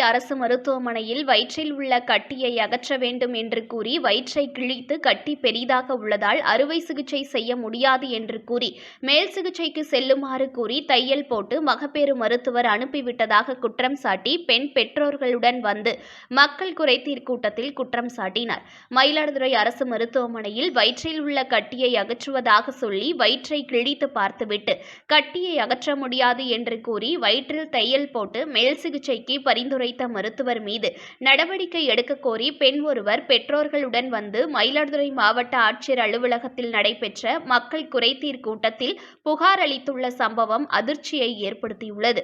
அரசு மருத்துவமனையில் வயிற்றில் உள்ள கட்டியை அகற்ற வேண்டும் என்று கூறி வயிற்றை கிழித்து கட்டி பெரிதாக உள்ளதால் அறுவை சிகிச்சை செய்ய முடியாது என்று கூறி மேல் சிகிச்சைக்கு செல்லுமாறு கூறி தையல் போட்டு மகப்பேறு மருத்துவர் அனுப்பிவிட்டதாக குற்றம் சாட்டி பெண் பெற்றோர்களுடன் வந்து மக்கள் குறைதீர் கூட்டத்தில் குற்றம் சாட்டினார். மயிலாடுதுறை அரசு மருத்துவமனையில் வயிற்றில் உள்ள கட்டியை அகற்றுவதாக சொல்லி வயிற்றை கிழித்து பார்த்துவிட்டு கட்டியை அகற்ற முடியாது என்று கூறி வயிற்றில் தையல் போட்டு மேல் சிகிச்சைக்கு பரிந்துரை வைத்த மருத்துவர் மீது நடவடிக்கை எடுக்க கோரி பெண் ஒருவர் பெற்றோர்களுடன் வந்து மயிலாடுதுறை மாவட்ட ஆட்சியர் அலுவலகத்தில் நடைபெற்ற மக்கள் குறைதீர் கூட்டத்தில் புகார் அளித்துள்ள சம்பவம் அதிர்ச்சியை ஏற்படுத்தியுள்ளது.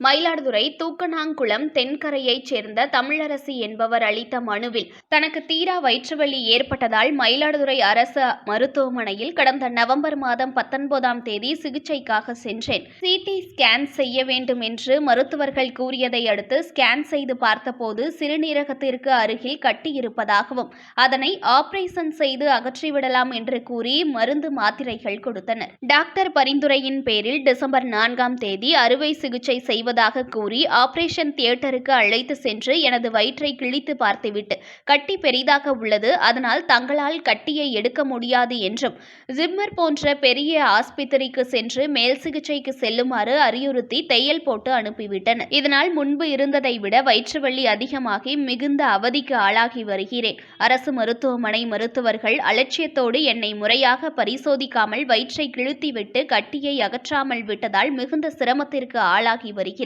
மயிலாடுதுறை தூக்கணாங்குளம் தென்கரையைச் சேர்ந்த தமிழரசி என்பவர் அளித்த மனுவில் தனக்கு தீரா வயிற்றுவலி ஏற்பட்டதால் மயிலாடுதுறை அரசு மருத்துவமனையில் கடந்த நவம்பர் மாதம் பத்தொன்பதாம் தேதி சிகிச்சைக்காக சென்றேன். சிடி ஸ்கேன் செய்ய வேண்டும் என்று மருத்துவர்கள் கூறியதை அடுத்து ஸ்கேன் செய்து பார்த்தபோது சிறுநீரகத்திற்கு அருகில் கட்டியிருப்பதாகவும் அதனை ஆபரேஷன் செய்து அகற்றிவிடலாம் என்று கூறி மருந்து மாத்திரைகள் கொடுத்தனர். டாக்டர் பரிந்துரையின் பேரில் டிசம்பர் நான்காம் தேதி அறுவை சிகிச்சை செய்வதாக கூறி ஆபரேஷன் தியேட்டருக்கு அழைத்து சென்று எனது வயிற்றை கிழித்து பார்த்துவிட்டு கட்டி பெரிதாக உள்ளது. அதனால் தங்களால் கட்டியை எடுக்க முடியாது என்றும் ஜிம்மர் போன்ற பெரிய ஆஸ்பத்திரிக்கு சென்று மேல் சிகிச்சைக்கு செல்லுமாறு அறிவுறுத்தி தையல் போட்டு அனுப்பிவிட்டனர். இதனால் முன்பு இருந்ததை விட வயிற்றுவள்ளி அதிகமாகி மிகுந்த அவதிக்கு ஆளாகி வருகிறேன். அரசு மருத்துவமனை மருத்துவர்கள் அலட்சியத்தோடு என்னை முறையாக பரிசோதிக்காமல் வயிற்றை கிழித்திவிட்டு கட்டியை அகற்றாமல் விட்டதால் மிகுந்த சிரமத்திற்கு ஆளாகி வருகிறேன்.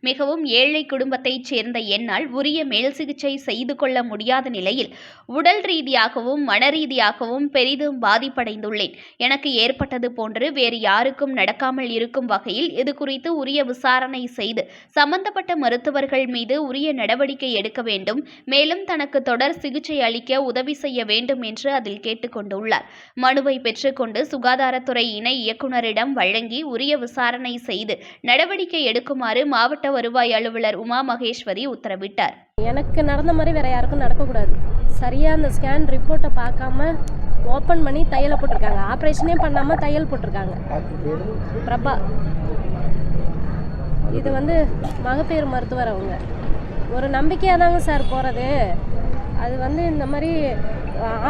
மிகவும் ஏழை குடும்பத்தைச் சேர்ந்த என்னால் உரிய மேல் சிகிச்சை செய்து கொள்ள முடியாத நிலையில் உடல் ரீதியாகவும் மன ரீதியாகவும் பெரிதும் பாதிப்படைந்துள்ளேன். எனக்கு ஏற்பட்டது போன்று வேறு யாருக்கும் நடக்காமல் இருக்கும் வகையில் இது குறித்து உரிய விசாரணை செய்து சம்பந்தப்பட்ட மருத்துவர்கள் மீது உரிய நடவடிக்கை எடுக்க வேண்டும். மேலும் தனக்கு தொடர் சிகிச்சை அளிக்க உதவி செய்ய வேண்டும் என்று அதில் கேட்டுக்கொண்டுள்ளார் மனுவை பெற்றுக்கொண்டு சுகாதாரத்துறை இணை இயக்குநரிடம் வழங்கி உரிய விசாரணை செய்து நடவடிக்கை எடுக்குமாறு மாவட்ட வருவாய் அலுவலர் உமா மகேஸ்வரி உத்தரவிட்டார். எனக்கு நடந்த மாதிரி வேற யாருக்கும் நடக்கக்கூடாது. சரியாக அந்த ஸ்கேன் ரிப்போர்ட்டை பார்க்காம ஓப்பன் பண்ணி தையலை போட்டிருக்காங்க. ஆப்ரேஷனே பண்ணாமல் தையல் போட்டிருக்காங்க. பிரபா. இது வந்து மகப்பேறு மருத்துவர் அவங்க ஒரு நம்பிக்கையாக தாங்க சார் போகிறது அது வந்து இந்த மாதிரி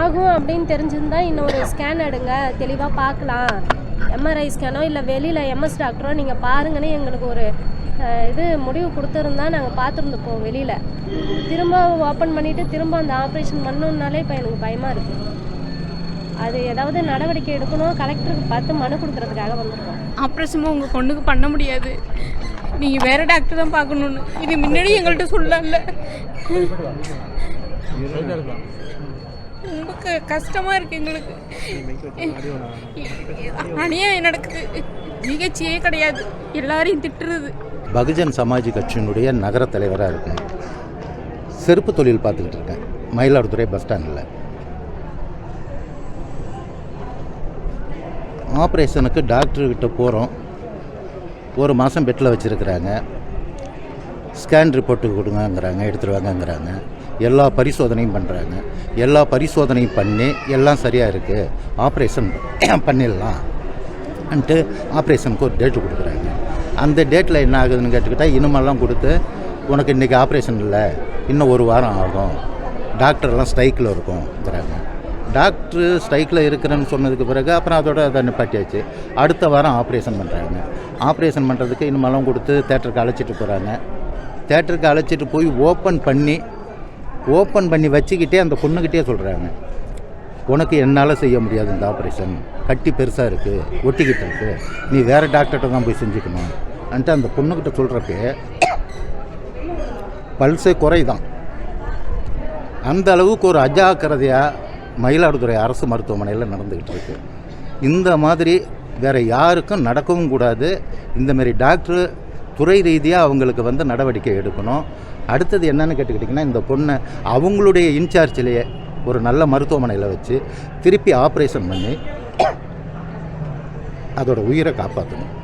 ஆகும் அப்படின்னு தெரிஞ்சிருந்தா இன்னொரு ஸ்கேன் எடுங்க. தெளிவாக பார்க்கலாம். எம்ஆர்ஐ ஸ்கேனோ இல்லை வெளியில் எம்எஸ் டாக்டரோ நீங்கள் பாருங்கன்னு எங்களுக்கு ஒரு இது முடிவு கொடுத்துருந்தா நாங்கள் பார்த்துருந்துப்போம் வெளியில். திரும்ப ஓப்பன் பண்ணிவிட்டு திரும்ப அந்த ஆப்ரேஷன் பண்ணணுன்னாலே இப்போ எனக்கு பயமாக இருக்குது அது ஏதாவது நடவடிக்கை எடுக்கணும் கலெக்டருக்கு பார்த்து மனு கொடுக்கறதுக்காக வந்திருக்கோம். ஆப்ரேஷனும் உங்கள் பொண்ணுக்கு பண்ண முடியாது. நீங்கள் வேறு டாக்டர் தான் பார்க்கணுன்னு இது முன்னாடி எங்கள்கிட்ட சொல்லல. ரொம்ப க கஷ்டமாக இருக்குது எங்களுக்கு. அநியாயம் நடக்குது. நிகழ்ச்சியே கிடையாது. எல்லாரையும் திட்டுறது. பகுஜன் சமாஜ் கட்சியினுடைய நகர தலைவராக இருக்கேன் செருப்பு தொழில் பார்த்துக்கிட்டு இருக்கேன். மயிலாடுதுறை பஸ் ஸ்டாண்டில். ஆப்ரேஷனுக்கு டாக்டர்கிட்ட போகிறோம் ஒரு மாதம் பெட்டில் வச்சுருக்கிறாங்க. ஸ்கேன் ரிப்போர்ட்டு கொடுங்கங்கிறாங்க எடுத்துகிட்டு வாங்கங்கிறாங்க. எல்லா பரிசோதனையும் பண்ணுறாங்க எல்லா பரிசோதனையும் பண்ணி எல்லாம் சரியாக இருக்குது ஆப்ரேஷன் பண்ணிடலாம். ன்ட்டு ஆப்ரேஷனுக்கு ஒரு டேட்டு கொடுக்குறாங்க. அந்த டேட்டில் என்ன ஆகுதுன்னு கேட்டுக்கிட்டால் இனிமெல்லாம் கொடுத்து உனக்கு இன்றைக்கி ஆப்ரேஷன் இல்லை. இன்னும் ஒரு வாரம் ஆகும். டாக்டர்லாம் ஸ்ட்ரைக்கில் இருக்கும்ங்கிறாங்க டாக்டர் ஸ்ட்ரைக்கில் இருக்கிறேன்னு சொன்னதுக்கு பிறகு அப்புறம் அதோட அதை நிப்பாட்டியாச்சு. அடுத்த வாரம் ஆப்ரேஷன் பண்ணுறாங்க ஆப்ரேஷன் பண்ணுறதுக்கு இனிமெல்லாம் கொடுத்து தேட்டருக்கு அழைச்சிட்டு போகிறாங்க தேட்டருக்கு அழைச்சிட்டு போய் ஓப்பன் பண்ணி ஓப்பன் பண்ணி வச்சுக்கிட்டே அந்த பொண்ணுக்கிட்டே சொல்கிறாங்க உனக்கு என்னால் செய்ய முடியாது இந்த ஆப்ரேஷன் கட்டி பெருசாக இருக்குது ஒட்டிக்கிட்டு இருக்கு. நீ வேறு டாக்டர்கிட்ட தான் போய் செஞ்சுக்கணும். அன்ட்டு அந்த பொண்ணுக்கிட்ட சொல்கிறப்ப பல்ஸே குறைதான். அந்த அளவுக்கு ஒரு அஜாக்கிரதையாக மயிலாடுதுறை அரசு மருத்துவமனையில் நடந்துக்கிட்டு இருக்கு. இந்த மாதிரி வேறு யாருக்கும் நடக்கவும் கூடாது. இந்தமாரி டாக்டர் துறை ரீதியாக அவங்களுக்கு வந்து நடவடிக்கை எடுக்கணும். அடுத்தது என்னென்னு கேட்டுக்கிட்டிங்கன்னா இந்த பொண்ணை அவங்களுடைய இன்சார்ஜிலேயே ஒரு நல்ல மருத்துவமனையில் வச்சு திருப்பி ஆப்ரேஷன் பண்ணி அதோட உயிரை காப்பாற்றணும்